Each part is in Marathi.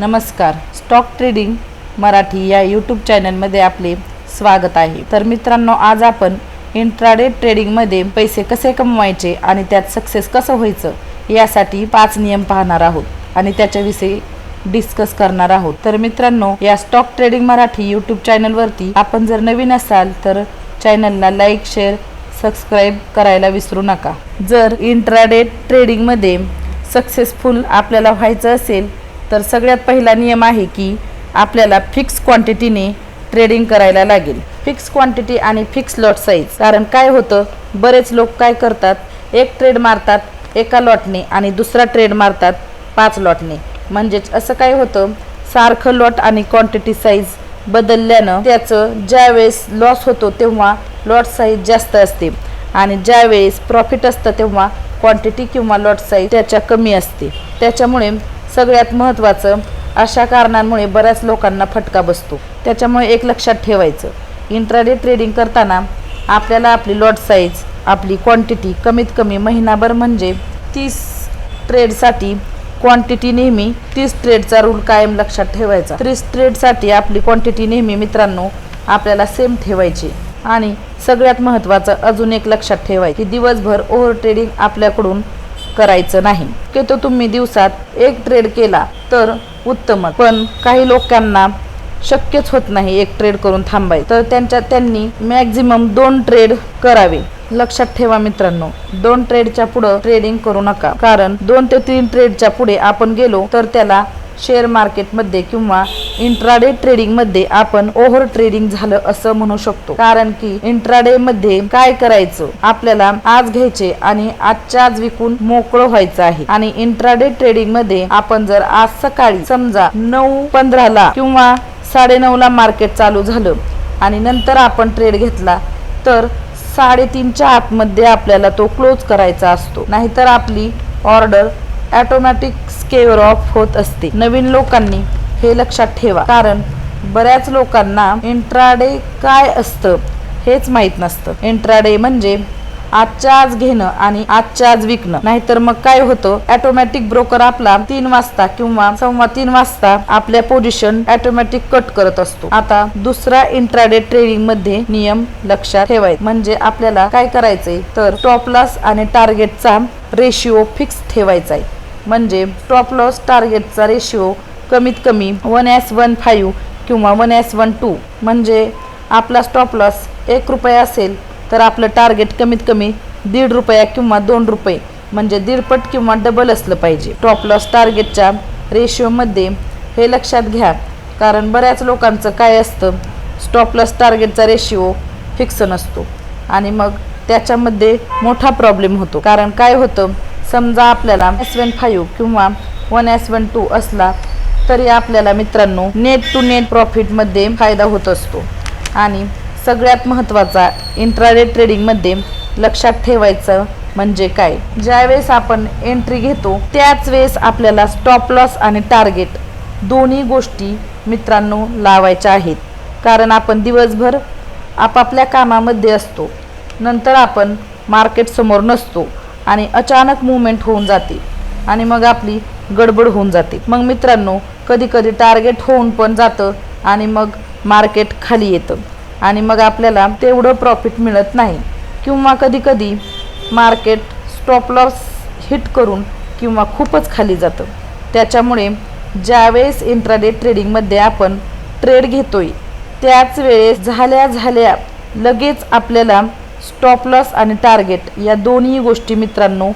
नमस्कार. स्टॉक ट्रेडिंग मराठी या यूट्यूब चॅनलमध्ये आपले स्वागत आहे. तर मित्रांनो आज आपण इंट्राडे ट्रेडिंगमध्ये पैसे कसे कमवायचे आणि त्यात सक्सेस कसं व्हायचं यासाठी पाच नियम पाहणार आहोत आणि त्याच्याविषयी डिस्कस करणार आहोत. तर मित्रांनो या स्टॉक ट्रेडिंग मराठी यूट्यूब चॅनलवरती आपण जर नवीन असाल तर चॅनलला लाईक शेअर सबस्क्राईब करायला विसरू नका. जर इंट्राडे ट्रेडिंगमध्ये सक्सेसफुल आपल्याला व्हायचं असेल तर सगळ्यात पहिला नियम आहे की आपल्याला फिक्स क्वांटिटीने ट्रेडिंग करायला लागेल. फिक्स क्वांटिटी आणि फिक्स लॉट साईज कारण काय होतं? बरेच लोक काय करतात? एक ट्रेड मारतात एका लॉटने आणि दुसरा ट्रेड मारतात पाच लॉटने म्हणजेच असं काय होतं? सारखं लॉट आणि क्वांटिटी साईज बदलल्यानं त्याचं ज्यावेळेस लॉस होतो तेव्हा लॉट साईज जास्त असते. आणि ज्यावेळेस प्रॉफिट असतं तेव्हा क्वांटिटी किंवा लॉट साईज त्याच्या कमी असते. त्याच्यामुळे सगळ्यात महत्त्वाचं अशा कारणांमुळे बऱ्याच लोकांना फटका बसतो. त्याच्यामुळे एक लक्षात ठेवायचं इंट्राडे ट्रेडिंग करताना आपल्याला आपली लॉट साईज आपली क्वांटिटी कमीत कमी महिनाभर म्हणजे तीस ट्रेडसाठी क्वांटिटी नेहमी तीस ट्रेडचा रूल कायम लक्षात ठेवायचा. तीस ट्रेडसाठी आपली क्वांटिटी नेहमी मित्रांनो आपल्याला सेम ठेवायची. आणि सगळ्यात महत्त्वाचं अजून एक लक्षात ठेवायचं की दिवसभर ओव्हर ट्रेडिंग आपल्याकडून करायचं नाही. की तो तुम्ही दिवसात एक ट्रेड केला तर उत्तम. पण काही लोकांना शक्यच होत नाही एक ट्रेड करून थांबाय. तर त्यांच्या त्यांनी मॅक्झिमम दोन ट्रेड करावे. लक्षात ठेवा मित्रांनो दोन ट्रेडच्या पुढं ट्रेडिंग करू नका. कारण दोन ते तीन ट्रेडच्या पुढे आपण गेलो तर त्याला शेअर मार्केटमध्ये किंवा इंट्राडे ट्रेडिंगमध्ये आपण ओव्हर ट्रेडिंग झालं असं म्हणू शकतो. कारण की इंट्राडे मध्ये काय करायचं? आपल्याला आज घ्यायचे आणि आजच्या आज विकून मोकळं व्हायचं आहे. आणि इंट्राडे ट्रेडिंगमध्ये आपण जर आज सकाळी समजा नऊ पंधराला किंवा साडेनऊला मार्केट चालू झालं आणि नंतर आपण ट्रेड घेतला तर साडेतीनच्या आतमध्ये आपल्याला तो क्लोज करायचा असतो. नाहीतर आपली ऑर्डर ॲटोमॅटिक स्केअर ऑफ होत असते. नवीन लोकांनी हे लक्षात ठेवा. कारण बऱ्याच लोकांना इंट्राडे काय असतं हेच माहीत नसतं. इंट्राडे म्हणजे आजच्या आज घेणं आणि आजच्या आज विकणं. नाहीतर मग काय होतं? ऑटोमॅटिक ब्रोकर आपला तीन वाजता किंवा सव्वा तीन वाजता आपल्या पोझिशन ऑटोमॅटिक कट करत असतो. आता दुसरा इंट्राडे ट्रेडिंगमध्ये नियम लक्षात ठेवायचे. म्हणजे आपल्याला काय करायचंय? तर टॉप लॉस आणि टार्गेटचा रेशिओ फिक्स ठेवायचा आहे. म्हणजे टॉप लॉस टार्गेटचा रेशिओ कमीत कमी वन एस वन फाईव्ह किंवा वन एस वन टू. म्हणजे आपला स्टॉप लॉस एक रुपया असेल तर आपलं टार्गेट कमीत कमी दीड रुपया किंवा दोन रुपये म्हणजे दीडपट किंवा डबल असलं पाहिजे. टॉप लॉस टार्गेटच्या रेशिओमध्ये हे लक्षात घ्या कारण बऱ्याच लोकांचं काय असतं स्टॉप लॉस टार्गेटचा रेशिओ फिक्स नसतो. आणि मग त्याच्यामध्ये मोठा प्रॉब्लेम होतो. कारण काय होतं समजा आपल्याला एस वन फाईव्ह किंवा वन एस वन टू असला तरी आपल्याला मित्रांनो नेट टू नेट प्रॉफिटमध्ये फायदा होत असतो. आणि सगळ्यात महत्त्वाचा इंट्राडे ट्रेडिंगमध्ये लक्षात ठेवायचं म्हणजे काय? ज्यावेळेस आपण एंट्री घेतो त्याच वेळेस आपल्याला स्टॉप लॉस आणि टार्गेट दोन्ही गोष्टी मित्रांनो लावायच्या आहेत. कारण आपण दिवसभर आपापल्या कामामध्ये असतो. नंतर आपण मार्केटसमोर नसतो आणि अचानक मुवमेंट होऊन जाते आणि मग आपली गडबड होऊन जाते. मग मित्रांनो कधी कधी टार्गेट होऊन पण जातं आणि मग मार्केट खाली येतं. आणि मग आपल्याला तेवढं प्रॉफिट मिळत नाही. किंवा कधी कधी मार्केट स्टॉप लॉस हिट करून किंवा खूपच खाली जातं. त्याच्यामुळे ज्यावेळेस इंट्राडे ट्रेडिंगमध्ये आपण ट्रेड घेतोय त्याच वेळेस झाल्या झाल्या लगेच आपल्याला स्टॉप लॉस आणि टार्गेट या दोन्ही गोष्टी मित्रांनो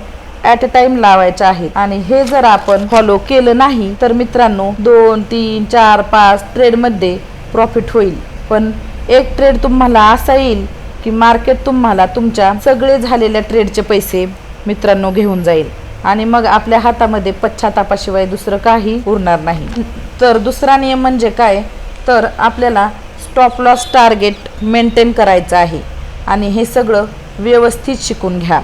ॲट अ टाइम लावायच्या आहेत. आणि हे जर आपण फॉलो केलं नाही तर मित्रांनो दोन तीन चार पाच ट्रेडमध्ये प्रॉफिट होईल. पण एक ट्रेड तुम्हाला असा येईल की मार्केट तुम्हाला तुमच्या सगळे झालेल्या ट्रेडचे पैसे मित्रांनो घेऊन जाईल. आणि मग आपल्या हातामध्ये पश्चातापाशिवाय दुसरं काही उरणार नाही. तर दुसरा नियम म्हणजे काय? तर आपल्याला स्टॉप लॉस टार्गेट मेंटेन करायचं आहे. आणि हे सगळं व्यवस्थित शिकून घ्या.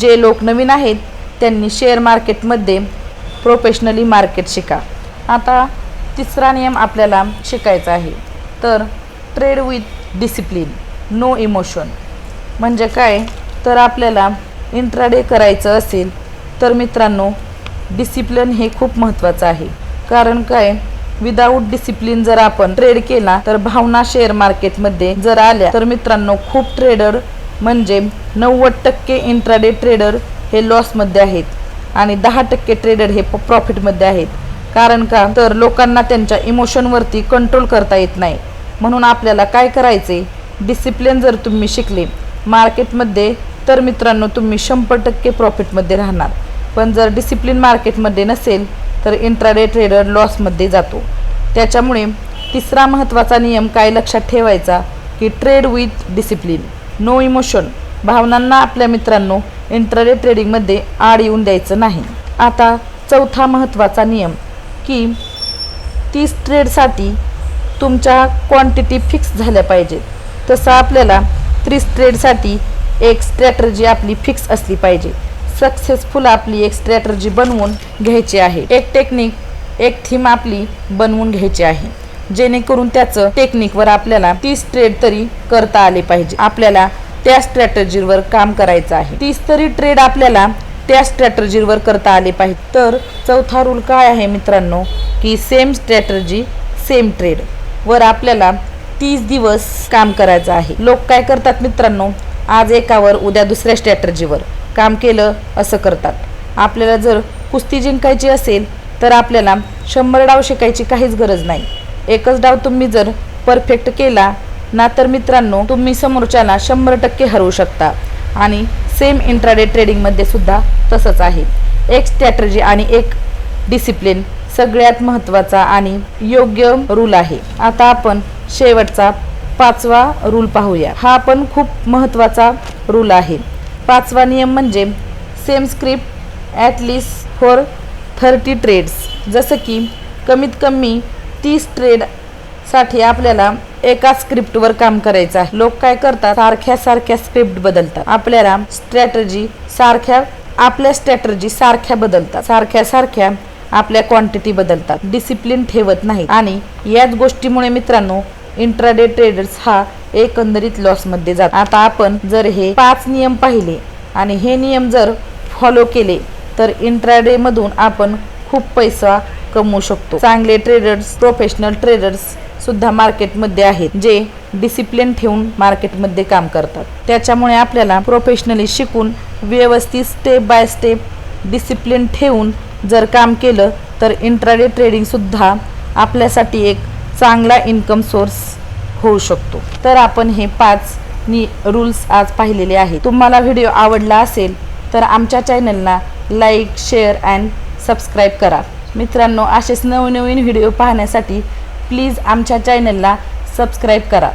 जे लोक नवीन आहेत त्यांनी शेअर मार्केटमध्ये प्रोफेशनली मार्केट शिका. आता तिसरा नियम आपल्याला शिकायचा आहे. तर trade with discipline no emotion म्हणजे काय? तर आपल्याला इंट्राडे करायचं असेल तर मित्रांनो डिसिप्लिन हे खूप महत्त्वाचं आहे. कारण काय? विदाऊट डिसिप्लिन जर आपण ट्रेड केला तर भावना शेअर मार्केटमध्ये जर आल्या तर मित्रांनो खूप ट्रेडर म्हणजे नव्वद टक्के इंट्राडे ट्रेडर हे लॉसमध्ये आहेत. आणि दहा टक्के ट्रेडर हे प्रॉफिटमध्ये आहेत. कारण का? तर लोकांना त्यांच्या इमोशनवरती कंट्रोल करता येत नाही. म्हणून आपल्याला काय करायचे डिसिप्लिन जर तुम्ही शिकले मार्केटमध्ये तर मित्रांनो तुम्ही शंभर टक्के प्रॉफिटमध्ये राहणार. पण जर डिसिप्लिन मार्केटमध्ये नसेल तर इंट्राडे ट्रेडर लॉसमध्ये जातो. त्याच्यामुळे तिसरा महत्त्वाचा नियम काय लक्षात ठेवायचा? की trade with discipline no emotion भावनांना आपल्या मित्रांनो इंटरडे ट्रेडिंगमध्ये आड येऊन द्यायचं नाही. आता चौथा महत्त्वाचा नियम की तीस ट्रेडसाठी तुमच्या क्वांटिटी फिक्स झाल्या पाहिजेत. तसं आपल्याला तीस ट्रेडसाठी एक स्ट्रॅटर्जी आपली फिक्स असली पाहिजे. सक्सेसफुल आपली एक स्ट्रॅटर्जी बनवून घ्यायची आहे. एक टेक्निक एक थीम आपली बनवून घ्यायची आहे. जेणेकरून त्याचं टेक्निकवर आपल्याला तीस ट्रेड तरी करता आले पाहिजे. आपल्याला त्या स्ट्रॅटर्जीवर काम करायचं आहे. तीस तरी ट्रेड आपल्याला त्या स्ट्रॅटर्जीवर करता आले पाहिजे तर चौथा रूल काय आहे मित्रांनो? की सेम स्ट्रॅटर्जी सेम ट्रेड वर आपल्याला तीस दिवस काम करायचं आहे. लोक काय करतात मित्रांनो? आज एकावर उद्या दुसऱ्या स्ट्रॅटर्जीवर काम केलं असं करतात. आपल्याला जर कुस्ती जिंकायची असेल तर आपल्याला शंभर डाव शिकायची काहीच गरज नाही. एकच डाव तुम्ही जर परफेक्ट केला ना तर मित्रांनो तुम्ही समोरच्याला शंभर टक्के हरवू शकता. आणि सेम इंट्राडे ट्रेडिंगमध्ये सुद्धा तसंच आहे. एक स्ट्रॅटर्जी आणि एक डिसिप्लिन सगळ्यात महत्त्वाचा आणि योग्य रूल आहे. आता आपण शेवटचा पाचवा रूल पाहूया. हा पण खूप महत्त्वाचा रूल आहे. पाचवा नियम म्हणजे same script at least for thirty trades जसं की कमीत कमी तीस ट्रेडसाठी आपल्याला एका स्क्रिप्टवर काम करायचं आहे. लोक काय करतात? सारख्या सारख्या स्क्रिप्ट बदलतात. आपल्याला स्ट्रॅटर्जी सारख्या आपल्या स्ट्रॅटर्जी सारख्या बदलतात. सारख्या सारख्या आपल्या क्वांटिटी बदलतात. डिसिप्लिन ठेवत नाही आणि याच गोष्टीमुळे मित्रांनो इंट्राडे ट्रेडर्स हा एकंदरीत लॉसमध्ये जात. आता आपण जर हे पाच नियम पाहिले आणि हे नियम जर फॉलो केले तर इंट्राडे मधून आपण खूप पैसा कमवू शकतो. चांगले ट्रेडर्स प्रोफेशनल ट्रेडर्स सुद्धा मार्केटमध्ये आहेत जे डिसिप्लिन ठेवून मार्केटमध्ये काम करतात. त्याच्यामुळे आपल्याला प्रोफेशनली शिकून व्यवस्थित स्टेप बाय स्टेप डिसिप्लिन ठेवून जर काम केलं तर इंट्राडे ट्रेडिंगसुद्धा आपल्यासाठी एक चांगला इन्कम सोर्स होऊ शकतो. तर आपण हे पाच नि रूल्स आज पाहिलेले आहे तुम्हाला व्हिडिओ आवडला असेल तर आमच्या चॅनलला लाईक शेअर अँड सबस्क्राईब करा. मित्रांनो असेच नवनवीन व्हिडिओ पाहण्यासाठी प्लीज आमच्या चॅनलला सबस्क्राईब करा.